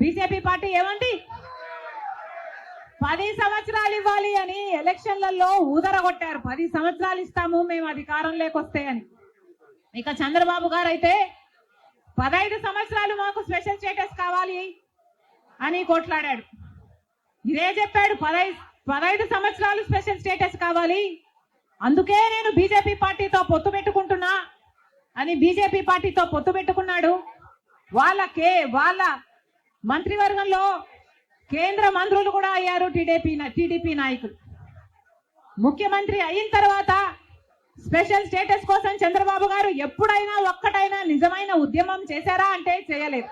BJP party ఏమండి? పది సంవత్సరాలు ఇవ్వాలి అని ఎలక్షన్లలో ఊదరగొట్టారు. పది సంవత్సరాలు ఇస్తాము మేము అధికారం లేకొస్తే అని. ఇక చంద్రబాబు గారు అయితే పదహైదు సంవత్సరాలు మాకు స్పెషల్ స్టేటస్ కావాలి అని కొట్లాడాడు. ఇదే చెప్పాడు పదహైదు పదహైదు సంవత్సరాలు స్పెషల్ స్టేటస్ కావాలి. అందుకే నేను బీజేపీ పార్టీతో పొత్తు పెట్టుకుంటున్నా అని బీజేపీ పార్టీతో పొత్తు పెట్టుకున్నాడు. వాళ్ళకే వాళ్ళ మంత్రివర్గంలో కేంద్ర మంత్రులు కూడా అయ్యారు టీడీపీ టీడీపీ నాయకులు. ముఖ్యమంత్రి అయిన తర్వాత స్పెషల్ స్టేటస్ కోసం చంద్రబాబు గారు ఎప్పుడైనా ఒక్కటైనా నిజమైన ఉద్యమం చేశారా అంటే చేయలేదు.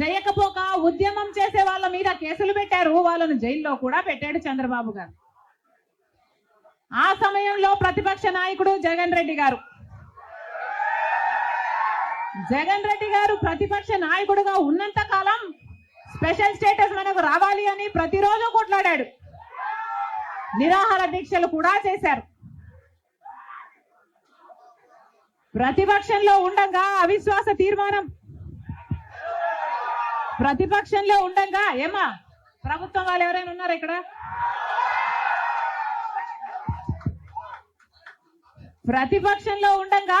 చేయకపోక ఉద్యమం చేసే వాళ్ళ మీద కేసులు పెట్టారు వాళ్ళను జైల్లో కూడా పెట్టాడు చంద్రబాబు గారు. ఆ సమయంలో ప్రతిపక్ష నాయకుడు జగన్ రెడ్డి గారు. జగన్ రెడ్డి గారు ప్రతిపక్ష నాయకుడుగా ఉన్నంత కాలం స్పెషల్ స్టేటస్ మనకు రావాలి అని ప్రతిరోజు కొట్లాడాడు. నిరాహార దీక్షలు కూడా చేశారు. ప్రతిపక్షంలో ఉండగా అవిశ్వాస తీర్మానం. ప్రతిపక్షంలో ఉండగా ఏమా ప్రభుత్వం వాళ్ళు ఎవరైనా ఉన్నారు ఇక్కడ? ప్రతిపక్షంలో ఉండగా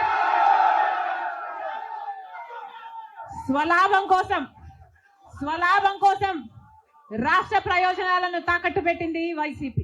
స్వలాభం కోసం స్వలాభం కోసం రాష్ట్ర ప్రయోజనాలను తాకట్టు పెట్టింది వైసీపీ.